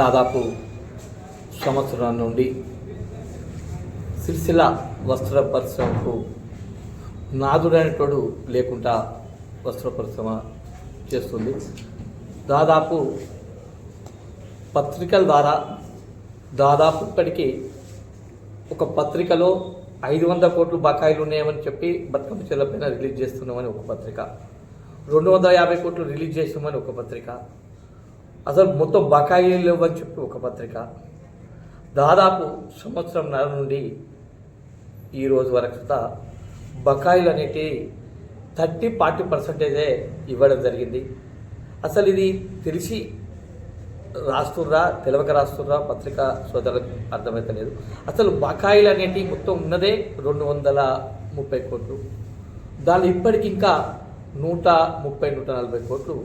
దాదాపు సంవత్సరం నుండి సిరిసిల్ల వస్త్ర పరిశ్రమకు నాదుడైనటోడు లేకుండా వస్త్ర పరిశ్రమ చేస్తుంది. దాదాపు పత్రికల ద్వారా దాదాపు ఇప్పటికీ ఒక పత్రికలో ఐదు వందల కోట్లు బకాయిలు ఉన్నాయని చెప్పి బతుకమ్మ చెల్ల పైన రిలీజ్ చేస్తున్నామని ఒక పత్రిక. రెండు వందల యాభై కోట్లు రిలీజ్ చేస్తున్నామని ఒక పత్రిక. అసలు మొత్తం బకాయిలు లేవని చెప్పి ఒక పత్రిక. దాదాపు సంవత్సరం నుండి ఈ రోజు వరకు బకాయిలు అనేటి థర్టీ ఫార్టీ పర్సెంటేజే ఇవ్వడం జరిగింది. అసలు ఇది తెలిసి రాస్తుర్రా తెలవక రాస్తుర్రా పత్రిక సోదరులకు అర్థమైతలేదు అసలు బకాయిలు అనేటివి మొత్తం ఉన్నదే రెండు వందల ముప్పై కోట్లు. దాని ఇప్పటికి ఇంకా నూట ముప్పై నూట నలభై కోట్లు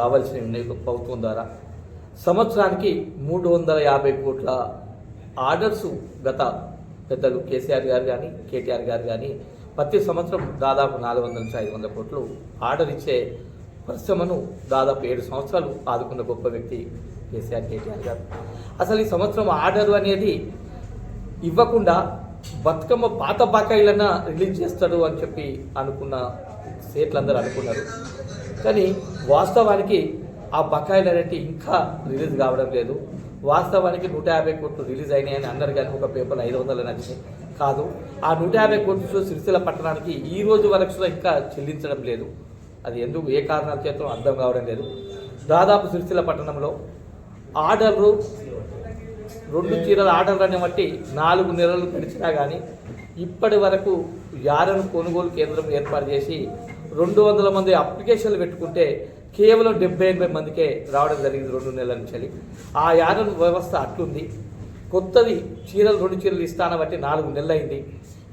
రావాల్సినవి ఉన్నాయి ప్రభుత్వం ద్వారా. సంవత్సరానికి మూడు వందల యాభై కోట్ల ఆర్డర్స్ గత పెద్దలు కేసీఆర్ గారు కానీ కేటీఆర్ గారు కానీ ప్రతి సంవత్సరం దాదాపు నాలుగు వందల నుంచి ఐదు వందల కోట్లు ఆర్డర్ ఇచ్చే పరిశ్రమను దాదాపు ఏడు సంవత్సరాలు ఆదుకున్న గొప్ప వ్యక్తి కేసీఆర్ కేటీఆర్ గారు. అసలు ఈ సంవత్సరం ఆర్డర్ అనేది ఇవ్వకుండా బతుకమ్మ పాత బాకాయిలన్నా రిలీజ్ చేస్తాడు అని చెప్పి అనుకున్న సేట్లందరూ అనుకున్నారు. కానీ వాస్తవానికి ఆ బకాయిలు అనేవి ఇంకా రిలీజ్ కావడం లేదు. వాస్తవానికి నూట యాభై కోట్లు రిలీజ్ అయినాయని అన్నారు కానీ ఒక పేపర్ ఐదు వందలు నచ్చింది కాదు ఆ నూట యాభై కోట్లు సిరిసిల్ల పట్టణానికి ఈ రోజు వరకు ఇంకా చెల్లించడం లేదు. అది ఎందుకు? ఏ కారణాల చేత అర్థం కావడం లేదు. దాదాపు సిరిసిల్ల పట్టణంలో ఆర్డర్లు రెండు చీరల ఆర్డర్లను బట్టి నాలుగు నెలలు గడిచినా కానీ ఇప్పటి వరకు యారను కొనుగోలు కేంద్రం ఏర్పాటు చేసి రెండు వందల మంది అప్లికేషన్లు పెట్టుకుంటే కేవలం డెబ్బై ఎనభై మందికే రావడం జరిగింది రెండు నెలల నుంచి ఆ యానం వ్యవస్థ అట్లుంది. కొత్తది చీరలు రెండు చీరలు ఇస్తాన బట్టి నాలుగు నెలలైంది.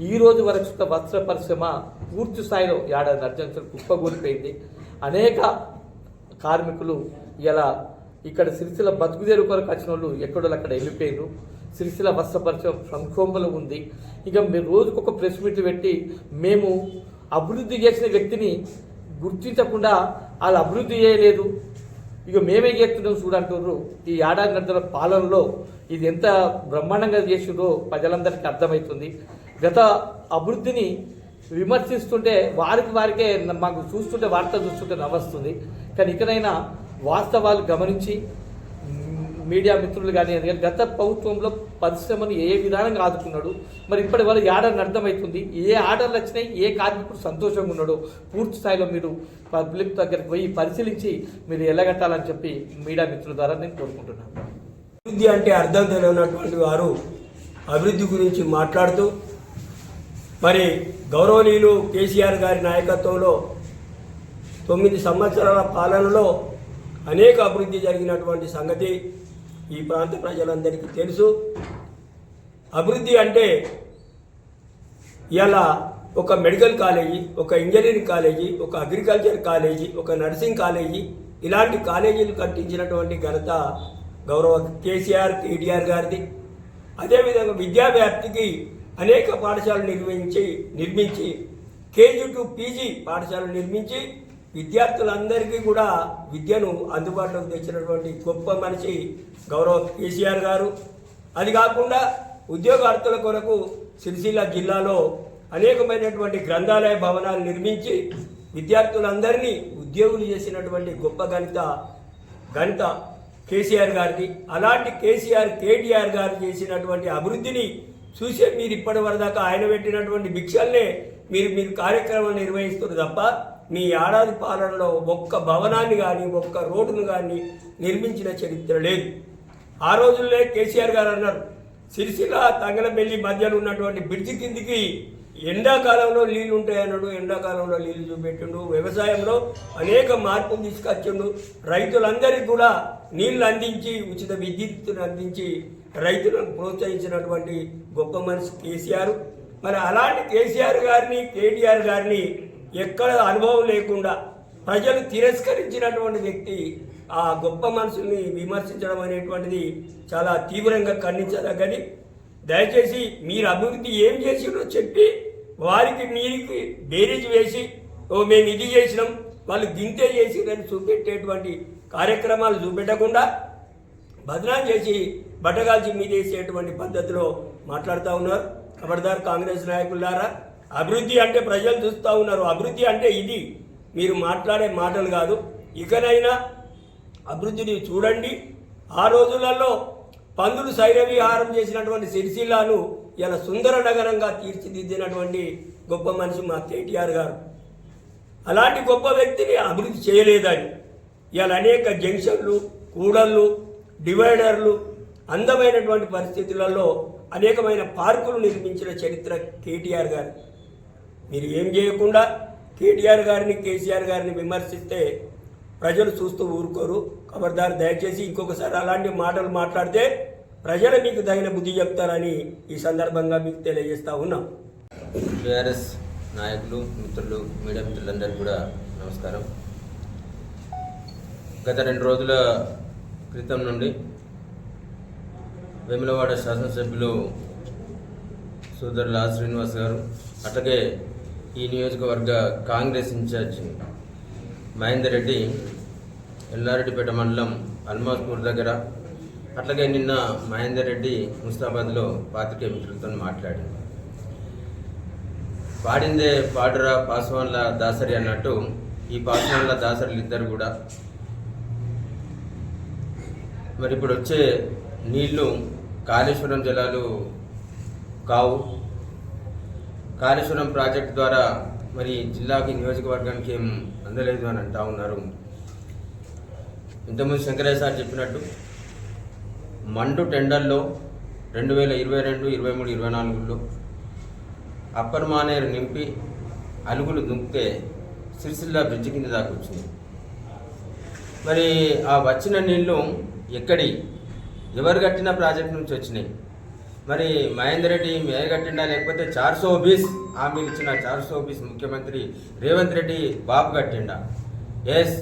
ఈ రోజు వరకు వస్త్ర పరిశ్రమ పూర్తి స్థాయిలో ఏడాది అర్జెన్సీలు కుప్పగూలిపోయింది అనేక కార్మికులు ఇలా ఇక్కడ సిరిసిల బతుకుదేరు కొరకు వచ్చిన వాళ్ళు ఎక్కడో అక్కడ వెళ్ళిపోయారు వస్త్ర పరిశ్రమ సంక్షోభంలో ఉంది. ఇక మీరు రోజుకొక ప్రెస్ మీట్లు పెట్టి మేము అభివృద్ధి చేసిన వ్యక్తిని గుర్తించకుండా వాళ్ళు అభివృద్ధి చేయలేదు. ఇక మేమే చేస్తున్నాం చూడంటున్నారు ఈ ఏడాది గంటల పాలనలో ఇది ఎంత బ్రహ్మాండంగా చేసిందో ప్రజలందరికీ అర్థమవుతుంది. గత అభివృద్ధిని విమర్శిస్తుంటే వారికి వారికే మాకు చూస్తుంటే వార్త చూస్తుంటే నవ్వస్తుంది. కానీ ఇకనైనా వాస్తవాలు గమనించి మీడియా మిత్రులు కానీ ఎందుకంటే గత ప్రభుత్వంలో పరిశ్రమను ఏ విధానంగా ఆదుకున్నాడు మరి ఇప్పటి వల్ల ఆర్డర్ని అర్థమవుతుంది ఏ ఆర్డర్లు వచ్చినాయి ఏ కార్మికుడు సంతోషంగా ఉన్నాడో పూర్తి స్థాయిలో మీరు పబ్లిక్ దగ్గరికి పోయి పరిశీలించి మీరు ఎలాగట్టాలని చెప్పి మీడియా మిత్రుల ద్వారా నేను కోరుకుంటున్నాను. అభివృద్ధి అంటే అర్థం తెలియనటువంటి వారు అభివృద్ధి గురించి మాట్లాడుతూ మరి గౌరవనీయులు కేసీఆర్ గారి నాయకత్వంలో తొమ్మిది సంవత్సరాల పాలనలో అనేక అభివృద్ధి జరిగినటువంటి సంగతి ఈ ప్రాంత ప్రజలందరికీ తెలుసు. అభివృద్ధి అంటే ఇలా ఒక మెడికల్ కాలేజీ ఒక ఇంజనీరింగ్ కాలేజీ ఒక అగ్రికల్చర్ కాలేజీ ఒక నర్సింగ్ కాలేజీ ఇలాంటి కాలేజీలు కట్టించినటువంటి ఘనత గౌరవ కేసీఆర్ కేటీఆర్ గారిది. అదేవిధంగా విద్యా వ్యాప్తికి అనేక పాఠశాలలు నిర్మించి నిర్మించి కేజీ టు పీజీ పాఠశాలలు నిర్మించి విద్యార్థులందరికీ కూడా విద్యను అందుబాటులోకి తెచ్చినటువంటి గొప్ప మనిషి గౌరవ కేసీఆర్ గారు. అది కాకుండా ఉద్యోగార్థుల కొరకు సిరిసిల్ల జిల్లాలో అనేకమైనటువంటి గ్రంథాలయ భవనాలు నిర్మించి విద్యార్థులందరినీ ఉద్యోగులు చేసినటువంటి గొప్ప గణిత గణిత కేసీఆర్ గారిది. అలాంటి కేసీఆర్ కేటీఆర్ గారు చేసినటువంటి అభివృద్ధిని చూసే మీరు ఇప్పటి వరదాకా ఆయన పెట్టినటువంటి భిక్షల్నే మీరు మీరు కార్యక్రమాలు నిర్వహిస్తున్నారు తప్ప మీ ఏడాది పాలనలో ఒక్క భవనాన్ని కానీ ఒక్క రోడ్డును కానీ నిర్మించిన చరిత్ర లేదు. ఆ రోజుల్లో కేసీఆర్ గారు అన్నారు సిరిసిల్ల తంగలబెల్లి మధ్యలో ఉన్నటువంటి బ్రిడ్జి కిందికి ఎండాకాలంలో నీళ్ళు ఉంటాయన్నాడు ఎండాకాలంలో నీళ్ళు చూపెట్టిండు. వ్యవసాయంలో అనేక మార్పులు తీసుకొచ్చిండు. రైతులందరికీ కూడా నీళ్ళు అందించి ఉచిత విద్యుత్తును అందించి రైతులను ప్రోత్సహించినటువంటి గొప్ప మనిషి కేసీఆర్. మరి అలాంటి కేసీఆర్ గారిని కేటీఆర్ గారిని ఎక్కడ అనుభవం లేకుండా ప్రజలు తిరస్కరించినటువంటి వ్యక్తి ఆ గొప్ప మనుషుల్ని విమర్శించడం అనేటువంటిది చాలా తీవ్రంగా ఖండించదగ్గది. దయచేసి మీరు అభివృద్ధి ఏం చేసిండ్రో చెప్పి వారికి మీరికి బేరీజ్ వేసి ఓ మేము ఇది చేసినాం వాళ్ళు గింతే చేసిరని చూపెట్టేటువంటి కార్యక్రమాలు చూపెట్టకుండా బదనాం చేసి బట్టగాల్చి మీదేసేటువంటి పద్ధతిలో మాట్లాడుతూ ఉన్నారు. ఖబర్దార్ కాంగ్రెస్ నాయకులారా అభివృద్ధి అంటే ప్రజలు చూస్తూ ఉన్నారు. అభివృద్ధి అంటే ఇది. మీరు మాట్లాడే మాటలు కాదు. ఇకనైనా అభివృద్ధిని చూడండి. ఆ రోజులలో పందులు శైరవిహారం చేసినటువంటి సిరిసిల్లాను ఇలా సుందర నగరంగా తీర్చిదిద్దినటువంటి గొప్ప మనిషి మా కేటీఆర్ గారు. అలాంటి గొప్ప వ్యక్తిని అభివృద్ధి చేయలేదని ఇవాళ అనేక జంక్షన్లు కూడళ్ళు డివైడర్లు అందమైనటువంటి పరిస్థితులలో అనేకమైన పార్కులు నిర్మించిన చరిత్ర కేటీఆర్ గారు. మీరు ఏం చేయకుండా కేటీఆర్ గారిని కేసీఆర్ గారిని విమర్శిస్తే ప్రజలు చూస్తూ ఊరుకోరు. ఖబర్దారు దయచేసి ఇంకొకసారి అలాంటి మాటలు మాట్లాడితే ప్రజలు మీకు తగిన బుద్ధి చెప్తారని ఈ సందర్భంగా మీకు తెలియజేస్తా ఉన్నాం. టీఆర్ఎస్ నాయకులు మిత్రులు మీడియా మిత్రులందరికీ కూడా నమస్కారం. గత రెండు రోజుల క్రితం నుండి వేములవాడ శాసనసభ్యులు సోదరు లా శ్రీనివాస్ గారు అట్లాగే ఈ నియోజకవర్గ కాంగ్రెస్ ఇన్ఛార్జ్ మహేందర్ రెడ్డి ఎల్లారెడ్డిపేట మండలం అల్మాస్పూర్ దగ్గర. అట్లాగే నిన్న మహేందర్ రెడ్డి ముస్తాబాద్లో పాత్రికేయ మిత్రులతో మాట్లాడారు. పాడిందే పాడురా పాస్వాన్ల దాసరి అన్నట్టు ఈ పాస్వాన్ల దాసరులు ఇద్దరు కూడా. మరి ఇప్పుడు వచ్చే నీళ్ళు కాళేశ్వరం జలాలు కావు. కాళేశ్వరం ప్రాజెక్టు ద్వారా మరి జిల్లాకి నియోజకవర్గానికి ఏం అందలేదు అని అంటా ఉన్నారు. ఇంతకుముందు శంకరయ్య సార్ చెప్పినట్టు మండు టెండర్లో రెండు వేల ఇరవై రెండు ఇరవై మూడు ఇరవై నాలుగులో అప్పర్ మానేరు నింపి అలుగులు దుంపితే సిరిసిల్ల బ్రిడ్జ్ కింద దాకా వచ్చింది. మరి ఆ వచ్చిన నీళ్ళు ఎక్కడి? ఎవరు కట్టిన ప్రాజెక్ట్ నుంచి వచ్చినాయి? మరి మహేందర్ రెడ్డి మేయగట్టిండా లేకపోతే చార్సో బీస్ హామీలు ఇచ్చిన చార్సో బీస్ ముఖ్యమంత్రి రేవంత్ రెడ్డి బాబు కట్టిండా? ఎస్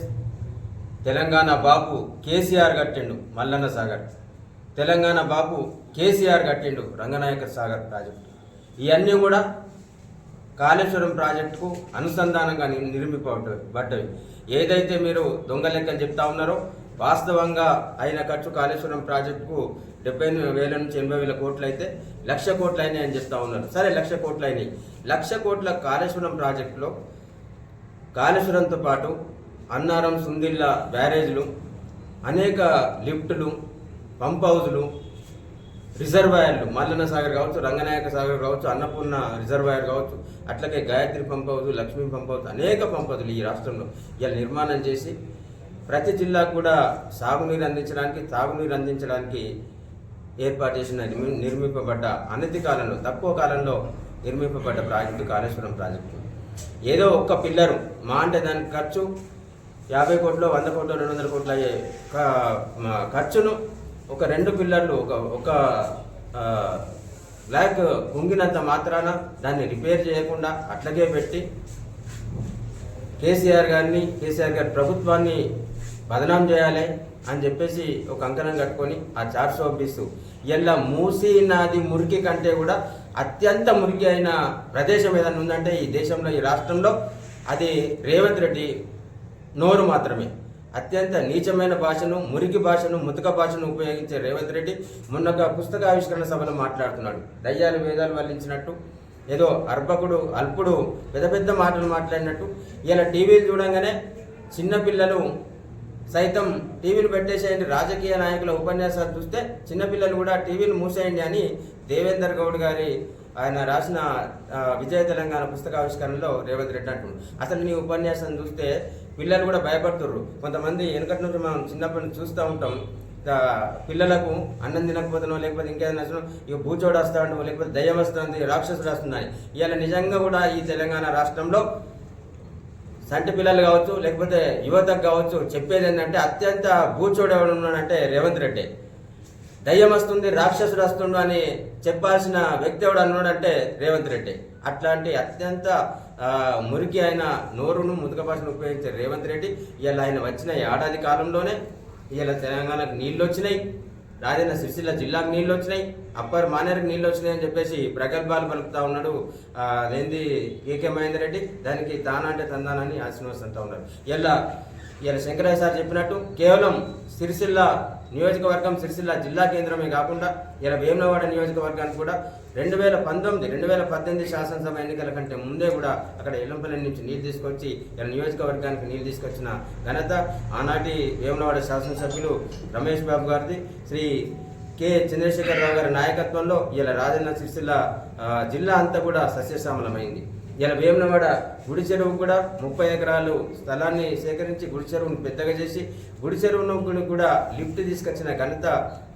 తెలంగాణ బాబు కేసీఆర్ కట్టిండు మల్లన్న సాగర్. తెలంగాణ బాబు కేసీఆర్ కట్టిండు రంగనాయక సాగర్ ప్రాజెక్టు. ఇవన్నీ కూడా కాళేశ్వరం ప్రాజెక్టుకు అనుసంధానంగా నిర్మిపబడ్డవి ఏదైతే మీరు దొంగ లెక్కని చెప్తా ఉన్నారో వాస్తవంగా అయిన ఖర్చు కాళేశ్వరం ప్రాజెక్టుకు డెబ్బై వేల నుంచి ఎనభై వేల కోట్లు అయితే లక్ష కోట్లు అయినాయి అని చెప్తా ఉన్నారు. సరే లక్ష కోట్లు అయినాయి లక్ష కోట్ల కాళేశ్వరం ప్రాజెక్టులో కాళేశ్వరంతో పాటు అన్నారం సుందిల్లా బ్యారేజ్లు అనేక లిఫ్టులు పంప్ హౌజులు రిజర్వాయర్లు మల్లన్న సాగర్ కావచ్చు రంగనాయక సాగర్ కావచ్చు అన్నపూర్ణ రిజర్వాయర్ కావచ్చు అట్లాగే Gayatri pump house Lakshmi pump house అనేక పంప్ హౌజులు ఈ రాష్ట్రంలో ఇలా నిర్మాణం చేసి ప్రతి జిల్లాకు కూడా సాగునీరు అందించడానికి తాగునీరు అందించడానికి ఏర్పాటు చేసిన నిర్మి- నిర్మింపబడ్డ అనతి కాలంలో తక్కువ కాలంలో నిర్మింపబడ్డ ప్రాజెక్టు కాళేశ్వరం ప్రాజెక్టు. ఏదో ఒక్క పిల్లరు మా అంటే దానికి ఖర్చు యాభై కోట్లు వంద కోట్లు రెండు వందల కోట్లు అయ్యే ఖర్చును ఒక రెండు పిల్లర్లు ఒక ఒక బ్లాక్ కుంగినంత మాత్రాన దాన్ని రిపేర్ చేయకుండా అట్లాగే పెట్టి కేసీఆర్ గారిని కేసీఆర్ గారి ప్రభుత్వాన్ని బదనాం చేయాలి అని చెప్పేసి ఒక అంకణం కట్టుకొని ఆ చార్ట్స్ పంపిస్తూ ఇలా మూసి నాది మురికి కంటే కూడా అత్యంత మురికి అయిన ప్రదేశం ఏదైనా ఉందంటే ఈ దేశంలో ఈ రాష్ట్రంలో అది రేవంత్ రెడ్డి నోరు మాత్రమే. అత్యంత నీచమైన భాషను మురికి భాషను ముతక భాషను ఉపయోగించే రేవంత్ రెడ్డి మొన్న ఒక పుస్తకావిష్కరణ సభలో మాట్లాడుతున్నాడు. దయ్యాలు వేదాలు వల్లించినట్టు ఏదో అర్భకుడు అల్పుడు పెద్ద పెద్ద మాటలు మాట్లాడినట్టు. ఇలా టీవీలు చూడంగానే చిన్నపిల్లలు సైతం టీవీలు పెట్టేసేయండి. రాజకీయ నాయకుల ఉపన్యాసాలు చూస్తే చిన్నపిల్లలు కూడా టీవీలు మూసేయండి అని దేవేందర్ గౌడ్ గారి ఆయన రాసిన విజయ తెలంగాణ పుస్తకావిష్కరణలో రేవంత్ రెడ్డి అంటున్నాడు. అసలు నీ ఉపన్యాసం చూస్తే పిల్లలు కూడా భయపడుతుర్రు. కొంతమంది వెనకటి నుంచి మనం చిన్నప్పటి నుంచి చూస్తూ ఉంటాం. పిల్లలకు అన్నం తినకపోతున్నావు లేకపోతే ఇంకేదైనా ఇక భూచోడు వస్తాడు లేకపోతే దయ్యం వస్తుంది రాక్షసుడు వస్తుందని ఇవాళ నిజంగా కూడా ఈ తెలంగాణ రాష్ట్రంలో సంటి పిల్లలు కావచ్చు లేకపోతే యువతకు కావచ్చు చెప్పేది ఏంటంటే అత్యంత భూచోడు ఎవడు ఉన్నాడంటే రేవంత్ రెడ్డి. దయ్యం వస్తుంది రాక్షసుడు వస్తుండు అని చెప్పాల్సిన వ్యక్తి ఎవడు అన్నాడంటే రేవంత్ రెడ్డి. అట్లాంటి అత్యంత మురికి అయిన నోరును ముదుక భాషను ఉపయోగించే రేవంత్ రెడ్డి ఇలా ఆయన వచ్చిన ఏడాది కాలంలోనే ఇలా తెలంగాణకు నీళ్ళు వచ్చినాయి. రాజన్న సిరిసిల్ల జిల్లాకు నీళ్ళు వచ్చినాయి అప్పర్ మానేరుకు నీళ్ళు వచ్చినాయి అని చెప్పేసి ప్రగల్భాలు పలుకుతా ఉన్నాడు ఏంది అదేంది కేకే మహేందర్ రెడ్డి. దానికి తానంటే తందానని ఆశీర్వాస్ అంటా ఉన్నారు. ఇలా ఇలా శంకరయ్య సార్ చెప్పినట్టు కేవలం సిరిసిల్ల నియోజకవర్గం సిరిసిల్ల జిల్లా కేంద్రమే కాకుండా ఇలా వేములవాడ నియోజకవర్గానికి కూడా రెండు వేల పంతొమ్మిది రెండు వేల పద్దెనిమిది శాసనసభ ఎన్నికల కంటే ముందే కూడా అక్కడ ఎల్లంపల్లి నుంచి నీళ్ళు తీసుకొచ్చి నియోజకవర్గానికి నీళ్ళు తీసుకొచ్చిన ఘనత ఆనాటి వేములవాడ శాసనసభ్యులు రమేష్ బాబు గారిది. శ్రీ కె చంద్రశేఖరరావు గారి నాయకత్వంలో ఇలా రాజన్న సిరిసిల్ల జిల్లా అంతా కూడా సస్యశ్యామలమైంది. ఇలా వేములవాడ గుడి చెరువు కూడా ముప్పై ఎకరాలు స్థలాన్ని సేకరించి గుడి చెరువును పెద్దగా చేసి గుడి చెరువును కూడా లిఫ్ట్ తీసుకొచ్చిన ఘనత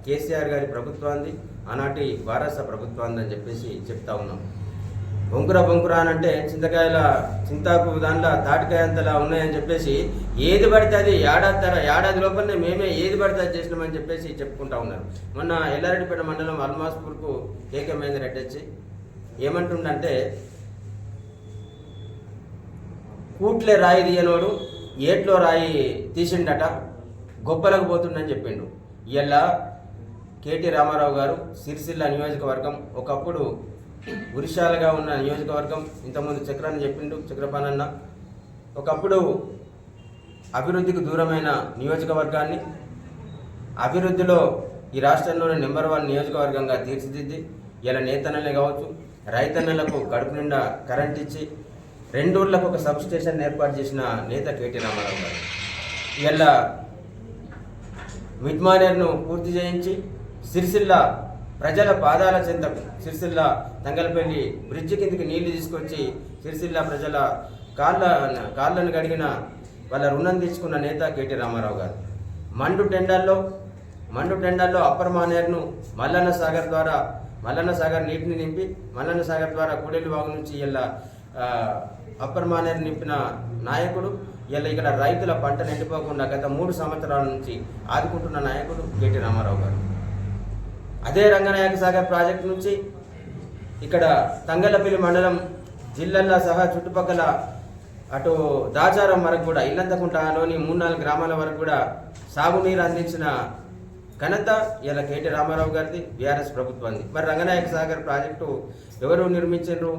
కేసీఆర్ గారి ప్రభుత్వాన్ని ఆనాటి వారస ప్రభుత్వాన్ని అని చెప్పేసి చెప్తా ఉన్నాం. బొంకుర బొంకుర అని అంటే చింతకాయల చింతాకు దాంట్లో తాటికాయ అంతలా ఉన్నాయని చెప్పేసి ఏది పడితే అది ఏడాది తర ఏడాది లోపలనే మేమే ఏది పడితే అది చేసినామని చెప్పేసి చెప్పుకుంటా ఉన్నారు. మొన్న ఎల్లారెడ్డిపేట మండలం అల్మాస్పూర్కు కేకే మహేందర్ రెడ్డి వచ్చి ఏమంటుండంటే కూట్లే రాయి తీయనోడు ఏట్లో రాయి తీసిండట గొప్పలకు పోతుండని చెప్పిండు. ఇలా కేటీ రామారావు గారు సిరిసిల్ల నియోజకవర్గం ఒకప్పుడు గురిశాలగా ఉన్న నియోజకవర్గం. ఇంతకుముందు చక్రాన్ని చెప్పిండు చక్రపానన్న ఒకప్పుడు అభివృద్ధికి దూరమైన నియోజకవర్గాన్ని అభివృద్ధిలో ఈ రాష్ట్రంలోని నెంబర్ వన్ నియోజకవర్గంగా తీర్చిదిద్ది. ఇలా నేతన్నలే కావచ్చు రైతన్నలకు కడుపు నిండా కరెంట్ ఇచ్చి రెండూర్లకు ఒక సబ్ స్టేషన్ ఏర్పాటు చేసిన నేత కేటీ రామారావు గారు. ఇలా మిడ్మానేర్ను పూర్తి చేయించి సిరిసిల్ల ప్రజల పాదాల చెంత సిరిసిల్ల తంగలపల్లి బ్రిడ్జి కిందకి నీళ్ళు తీసుకొచ్చి సిరిసిల్ల ప్రజల కాళ్ళ కాళ్ళను గడిగిన వాళ్ళ రుణం తీసుకున్న నేత కేటీ రామారావు గారు. మండు టెండర్లో మండు టెండర్లో అప్పర్ మానేర్ను మల్లన్న సాగర్ ద్వారా మల్లన్న సాగర్ నీటిని నింపి మల్లన్న సాగర్ ద్వారా కూడేలు బాగు నుంచి ఇలా అప్పర్ మానేరు నింపిన నాయకుడు ఇలా ఇక్కడ రైతుల పంటను ఎండిపోకుండా గత మూడు సంవత్సరాల నుంచి ఆదుకుంటున్న నాయకుడు కేటీ రామారావు గారు. అదే రంగనాయక సాగర్ ప్రాజెక్టు నుంచి ఇక్కడ తంగలపల్లి మండలం జిల్లల్లో సహా చుట్టుపక్కల అటు దాచారం వరకు కూడా ఇల్లంతకుంటలోని మూడు నాలుగు గ్రామాల వరకు కూడా సాగునీరు అందించిన ఘనత ఇలా కేటీ రామారావు గారిది బీఆర్ఎస్ ప్రభుత్వంది మరి రంగనాయక సాగర్ ప్రాజెక్టు ఎవరు నిర్మించారు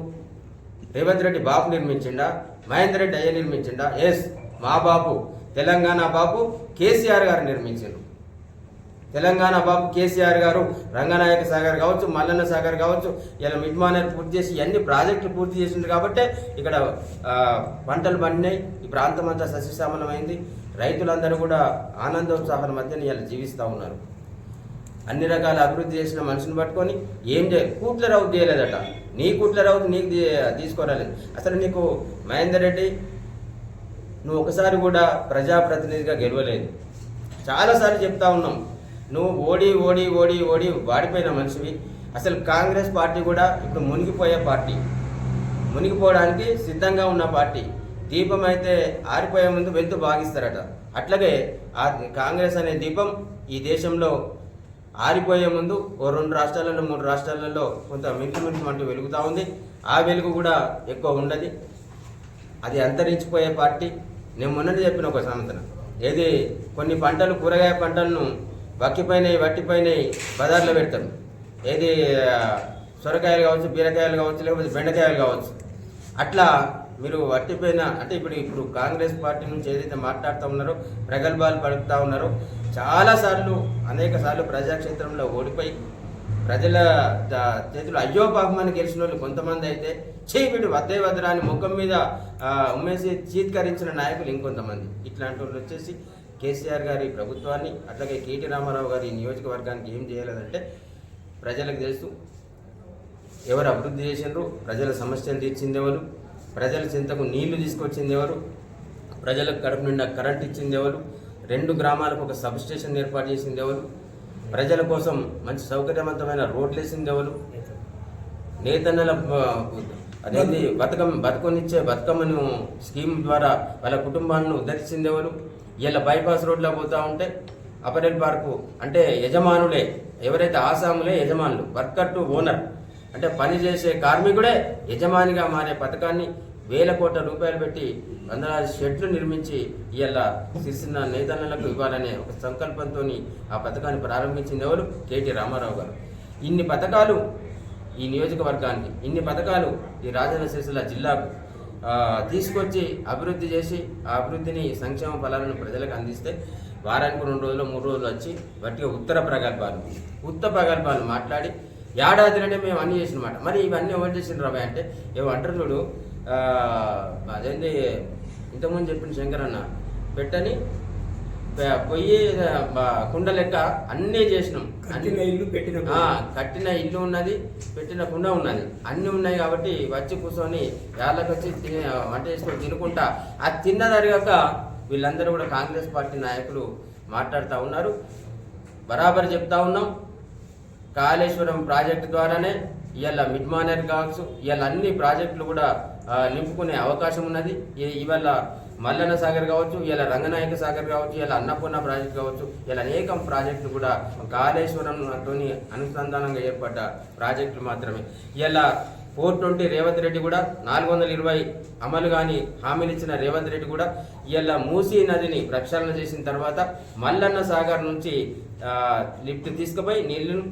రేవంత్ రెడ్డి బాబు నిర్మించిండా? మహేందర్ రెడ్డి అయ్య నిర్మించిండా? ఎస్ మా బాబు తెలంగాణ బాబు కేసీఆర్ గారు నిర్మించారు తెలంగాణ బాబు కేసీఆర్ గారు రంగనాయక సాగర్ కావచ్చు మల్లన్న సాగర్ కావచ్చు ఇలా మిడ్ మానర్ పూర్తి చేసి అన్ని ప్రాజెక్టులు పూర్తి చేసిండ్రు కాబట్టే ఇక్కడ పంటలు పండినాయి ఈ ప్రాంతం అంతా సస్యశ్యామలమైంది. రైతులందరూ కూడా ఆనందోత్సాహాల మధ్య ఇలా జీవిస్తూ ఉన్నారు. అన్ని రకాల అభివృద్ధి చేసిన మనిషిని పట్టుకొని ఏం చేయాలి కూట్ల రౌత్ చేయలేదట. నీ కూట్ల రౌత్ నీకు తీ- అసలు నీకు మహేందర్ రెడ్డి నువ్వు ఒకసారి కూడా ప్రజాప్రతినిధిగా గెలవలేదు. చాలాసార్లు చెప్తా ఉన్నాం. నువ్వు ఓడి ఓడి ఓడి ఓడి వాడిపోయిన మనిషివి. అసలు కాంగ్రెస్ పార్టీ కూడా ఇప్పుడు మునిగిపోయే పార్టీ. మునిగిపోవడానికి సిద్ధంగా ఉన్న పార్టీ. దీపం అయితే ఆరిపోయే ముందు వెళ్తూ భాగిస్తారట అట్లాగే ఆ కాంగ్రెస్ అనే దీపం ఈ దేశంలో ఆరిపోయే ముందు ఓ రెండు రాష్ట్రాలలో మూడు రాష్ట్రాలలో కొంత మించి మించి అంటూ వెలుగుతూ ఉంది. ఆ వెలుగు కూడా ఎక్కువ ఉండదు. అది అంతరించిపోయే పార్టీ. నేను మొన్నటి చెప్పిన ఒక సామెతన ఏది? కొన్ని పంటలు కూరగాయ పంటలను వక్కిపోయినాయి వట్టిపోయినాయి బజార్లో పెడతారు ఏది సొరకాయలు కావచ్చు బీరకాయలు కావచ్చు లేకపోతే బెండకాయలు కావచ్చు. అట్లా మీరు వట్టిపోయిన అంటే ఇప్పుడు ఇప్పుడు కాంగ్రెస్ పార్టీ నుంచి ఏదైతే మాట్లాడుతూ ఉన్నారో ప్రగల్భాలు పలుకుతూ ఉన్నారో చాలాసార్లు అనేక సార్లు ప్రజాక్షేత్రంలో ఓడిపోయి ప్రజల చేతులు అయ్యో పాపమని గెలిచిన వాళ్ళు కొంతమంది అయితే చేయి వీడు వద్దే వద్దరా అని ముఖం మీద ఉమ్మేసి చీత్కరించిన నాయకులు ఇంకొంతమంది. ఇట్లాంటి వాళ్ళు వచ్చేసి కేసీఆర్ గారి ప్రభుత్వాన్ని అట్లాగే కేటీ రామారావు గారి నియోజకవర్గానికి ఏం చేయలేదంటే ప్రజలకు తెలుసు ఎవరు అభివృద్ధి చేసినారు ప్రజల సమస్యలు తీర్చింది ఎవరు ప్రజల చింతకు నీళ్ళు తీసుకొచ్చింది ఎవరు ప్రజలకు కడుపు నిండా కరెంట్ ఇచ్చింది ఎవరు రెండు గ్రామాలకు ఒక సబ్ స్టేషన్ ఏర్పాటు చేసింది ఎవరు ప్రజల కోసం మంచి సౌకర్యవంతమైన రోడ్లు వేసింది ఎవరు నేతన్నల అనేది బతుకమ్మ బతుకొనిచ్చే బతుకమ్మను స్కీమ్ ద్వారా వాళ్ళ కుటుంబాలను ఉద్ధరించింది ఎవరు ఇలా బైపాస్ రోడ్లో పోతూ ఉంటే అపరెల్ పార్కు అంటే యజమానులే ఎవరైతే ఆసాములే యజమానులు వర్కర్ టు ఓనర్. అంటే పని చేసే కార్మికుడే యజమానిగా మారే పథకాన్ని వేల కోట్ల రూపాయలు పెట్టి వందలాది షెడ్లు నిర్మించి ఇవాళ సిరిసిన్న నేతన్నలకు ఇవ్వాలనే ఒక సంకల్పంతో ఆ పథకాన్ని ప్రారంభించింది ఎవరు? కేటీ రామారావు గారు. ఇన్ని పథకాలు ఈ నియోజకవర్గానికి ఇన్ని పథకాలు ఈ రాజన్న సిరిసిల్ల జిల్లాకు తీసుకొచ్చి అభివృద్ధి చేసి ఆ అభివృద్ధిని సంక్షేమ ఫలాలను ప్రజలకు అందిస్తే వారానికి రెండు రోజులు మూడు రోజులు వచ్చి వాటికి ఉత్తర ప్రగల్భాలు. ఉత్తర ప్రగల్భాలు మాట్లాడి ఏడాదిలోనే మేము అన్ని చేసినమాట. మరి ఇవన్నీ ఎవరు చేసిన రాబాయ్ అంటే ఏమో అంటారు చూడు అదేంటి ఇంతకుముందు చెప్పిన శంకరన్న పెట్టని పొయ్యి కుండ లెక్క అన్నీ చేసినాం. కట్టిన ఇల్లు పెట్టిన కట్టిన ఇల్లు ఉన్నది పెట్టిన కుండ ఉన్నది. అన్ని ఉన్నాయి కాబట్టి వచ్చి కూర్చొని యాళ్ళకి వచ్చి తిని వంట చేసుకొని తినుకుంటా. అది తిన్న తరగాక వీళ్ళందరూ కూడా కాంగ్రెస్ పార్టీ నాయకులు మాట్లాడుతూ ఉన్నారు. బరాబర్ చెప్తా ఉన్నాం. కాళేశ్వరం ప్రాజెక్టు ద్వారానే ఇవాళ మిడ్ మానేర్ కావచ్చు ఇవాళ అన్ని ప్రాజెక్టులు కూడా నింపుకునే అవకాశం ఉన్నది. ఇవాళ మల్లన్న సాగర్ కావచ్చు ఇలా రంగనాయక సాగర్ కావచ్చు ఇలా అన్నపూర్ణ ప్రాజెక్ట్ కావచ్చు ఇలా అనేకం ప్రాజెక్టులు కూడా కాళేశ్వరంతో అనుసంధానంగా ఏర్పడ్డ ప్రాజెక్టులు మాత్రమే. ఇలా ఫోర్ ట్వంటీ రేవంత్ రెడ్డి కూడా నాలుగు వందల ఇరవై అమలు కానీ హామీలు ఇచ్చిన రేవంత్ రెడ్డి కూడా ఇలా మూసీ నదిని ప్రక్షాళన చేసిన తర్వాత మల్లన్న సాగర్ నుంచి లిఫ్ట్ తీసుకుపోయి నీళ్ళను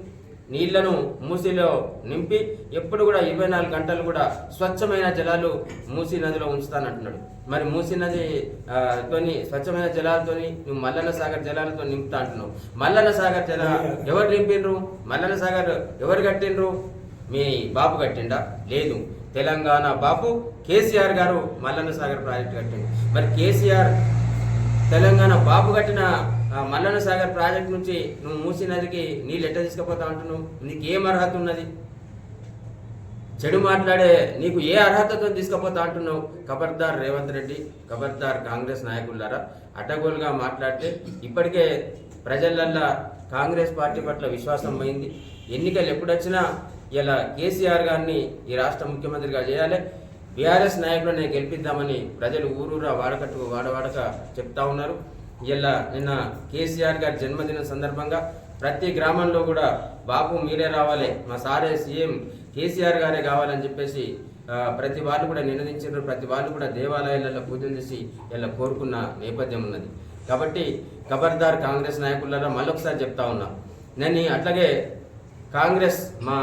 నీళ్ళను మూసీలో నింపి ఎప్పుడు కూడా ఇరవై నాలుగు గంటలు కూడా స్వచ్ఛమైన జలాలు మూసీ నదిలో ఉంచుతానంటున్నాడు. మరి మూసీ నది తోని స్వచ్ఛమైన జలాలతోని నువ్వు మల్లన్న సాగర్ జలాలతో నింపుతా అంటున్నావు. మల్లన్న సాగర్ జల ఎవరు నింపిండ్రు మల్లన్న సాగర్ ఎవరు కట్టిండ్రు మీ బాబు కట్టిండా? లేదు. తెలంగాణ బాబు కేసీఆర్ గారు మల్లన్న సాగర్ ప్రాజెక్ట్ కట్టిండు. మరి కేసీఆర్ తెలంగాణ బాబు కట్టిన మల్లన్న సాగర్ ప్రాజెక్ట్ నుంచి నువ్వు మూసీ నదికి నీళ్ళు ఎట్ట తీసుకుపోతా అంటున్నావు? నీకు ఏం అర్హత ఉన్నది? చెడు మాట్లాడే నీకు ఏ అర్హతతో తీసుకుపోతా అంటున్నావు? ఖబర్దార్ రేవంత్ రెడ్డి ఖబర్దార్ కాంగ్రెస్ నాయకులారా అడ్డగోలుగా మాట్లాడితే ఇప్పటికే ప్రజలల్లా కాంగ్రెస్ పార్టీ పట్ల విశ్వాసం పోయింది. ఎన్నికలు ఎప్పుడొచ్చినా ఇలా కేసీఆర్ గారిని ఈ రాష్ట్ర ముఖ్యమంత్రిగా చేయాలి. బీఆర్ఎస్ నాయకులనే గెలిపిద్దామని ప్రజలు ఊరూరా వాడకట్టు వాడవాడక చెప్తా ఉన్నారు. ఇలా నిన్న కేసీఆర్ గారి జన్మదిన సందర్భంగా ప్రతి గ్రామంలో కూడా బాబు మీరే రావాలి మా సారే సీఎం కేసీఆర్ గారే కావాలని చెప్పేసి ప్రతి వాళ్ళు కూడా నినదించారు ప్రతి వాళ్ళు కూడా దేవాలయాలలో పూజలు చేసి ఇలా కోరుకున్న నేపథ్యం ఉన్నది. కాబట్టి ఖబర్దార్ కాంగ్రెస్ నాయకులలో మళ్ళొకసారి చెప్తా ఉన్నా. నేను అట్లాగే కాంగ్రెస్ మా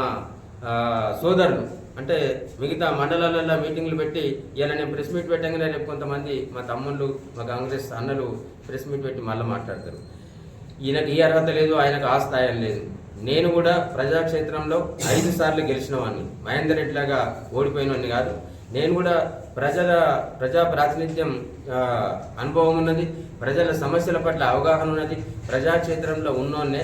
సోదరులు అంటే మిగతా మండలాలలో మీటింగ్లు పెట్టి ఇలా నేను ప్రెస్ మీట్ పెట్టంగానే రేపు కొంతమంది మా తమ్ముళ్ళు మా కాంగ్రెస్ అన్నలు ప్రెస్ మీట్ పెట్టి మళ్ళీ మాట్లాడతారు. ఈయనకు ఈ అర్హత లేదు ఆయనకు ఆ స్థాయి లేదు. నేను కూడా ప్రజాక్షేత్రంలో ఐదు సార్లు గెలిచిన వాడిని మహేందర్ రెడ్డి లాగా ఓడిపోయినవాడిని కాదు. నేను కూడా ప్రజల ప్రజా ప్రాతినిధ్యం అనుభవం ఉన్నది ప్రజల సమస్యల పట్ల అవగాహన ఉన్నది ప్రజాక్షేత్రంలో ఉన్నోన్నే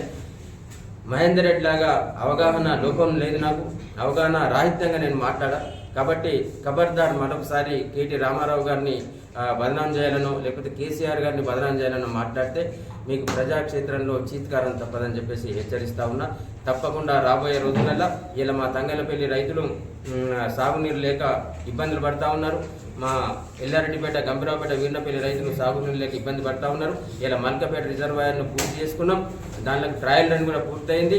మహేందర్ రెడ్డి లాగా అవగాహన లోపం లేదు నాకు. అవగాహన రాహిత్యంగా నేను మాట్లాడా కాబట్టి ఖబర్దార్ మరొకసారి కేటీ రామారావు గారిని బదనాం చేయాలనో లేకపోతే కేసీఆర్ గారిని బదనాం చేయాలనో మాట్లాడితే మీకు ప్రజాక్షేత్రంలో చీత్కారం తప్పదని చెప్పేసి హెచ్చరిస్తా ఉన్నా. తప్పకుండా రాబోయే రోజులలో ఇలా మా తంగలపల్లి రైతులు సాగునీరు లేక ఇబ్బందులు పడతా ఉన్నారు. మా ఎల్లారెడ్డిపేట గంభీరావుపేట వీర్నపల్లి రైతులు సాగునీరు లేక ఇబ్బంది పడతా ఉన్నారు. ఇలా మల్కపేట రిజర్వాయర్ను పూర్తి చేసుకున్నాం. దానిలో ట్రయల్ రన్ కూడా పూర్తయింది.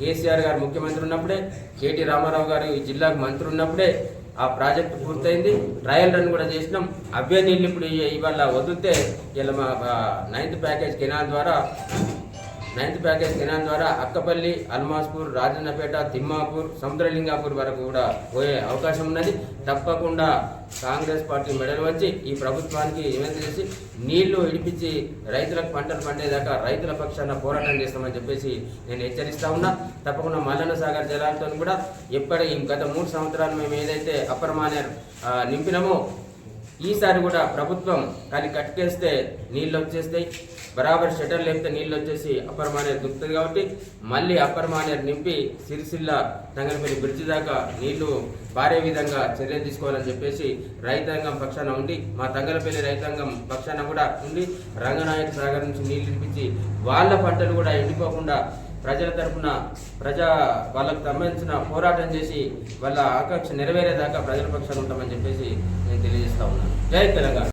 కేసీఆర్ గారు ముఖ్యమంత్రి ఉన్నప్పుడే కేటీ రామారావు గారు ఈ జిల్లాకు మంత్రి ఉన్నప్పుడే ఆ ప్రాజెక్ట్ పూర్తయింది. ట్రయల్ రన్ కూడా చేసినాం. అవే నీళ్ళు ఇప్పుడు ఇవాళ వదిలితే ఇలా మా నైన్త్ ప్యాకేజ్ కెనాల్ ద్వారా నైన్త్ ప్యాకేజ్ కెనాల్ ద్వారా అక్కపల్లి అల్మాస్పూర్ రాజన్నపేట తిమ్మాపూర్ సముద్రలింగాపూర్ వరకు కూడా పోయే అవకాశం ఉన్నది. తప్పకుండా కాంగ్రెస్ పార్టీ మెడలు వచ్చి ఈ ప్రభుత్వానికి నివేదన చేసి నీళ్ళు ఇడిపించి రైతులకు పంటలు పండేదాకా రైతుల పక్షాన పోరాటం చేస్తామని చెప్పేసి నేను హెచ్చరిస్తా ఉన్నా. తప్పకుండా మల్లన్న సాగర్ జలాలతో కూడా ఎప్పటి ఈ గత మూడు సంవత్సరాలు మేము ఏదైతే అప్పర్ మానేర్ నింపినామో ఈసారి కూడా ప్రభుత్వం కానీ కట్టేస్తే నీళ్ళు వచ్చేస్తాయి. బరాబర్ షటర్ లేపితే నీళ్ళు వచ్చేసి అప్పర్ మానేరు దుక్కుతుంది కాబట్టి మళ్ళీ అప్పర్ మానేరు నింపి సిరిసిల్ల తంగనపల్లి బ్రిడ్జి దాకా నీళ్ళు పారే విధంగా చర్యలు తీసుకోవాలని చెప్పేసి రైతాంగం పక్షాన ఉండి మా తంగలపల్లి రైతాంగం పక్షాన కూడా ఉండి రంగనాయక సాగర్ నుంచి నీళ్ళు ఇప్పించి వాళ్ళ పంటలు కూడా ఎండిపోకుండా ప్రజల తరఫున ప్రజా వాళ్ళకు సంబంధించిన పోరాటం చేసి వాళ్ళ ఆకాంక్ష నెరవేరేదాకా ప్రజల పక్షాన ఉంటామని చెప్పేసి నేను తెలియజేస్తా ఉన్నాను. జై తెలంగాణ.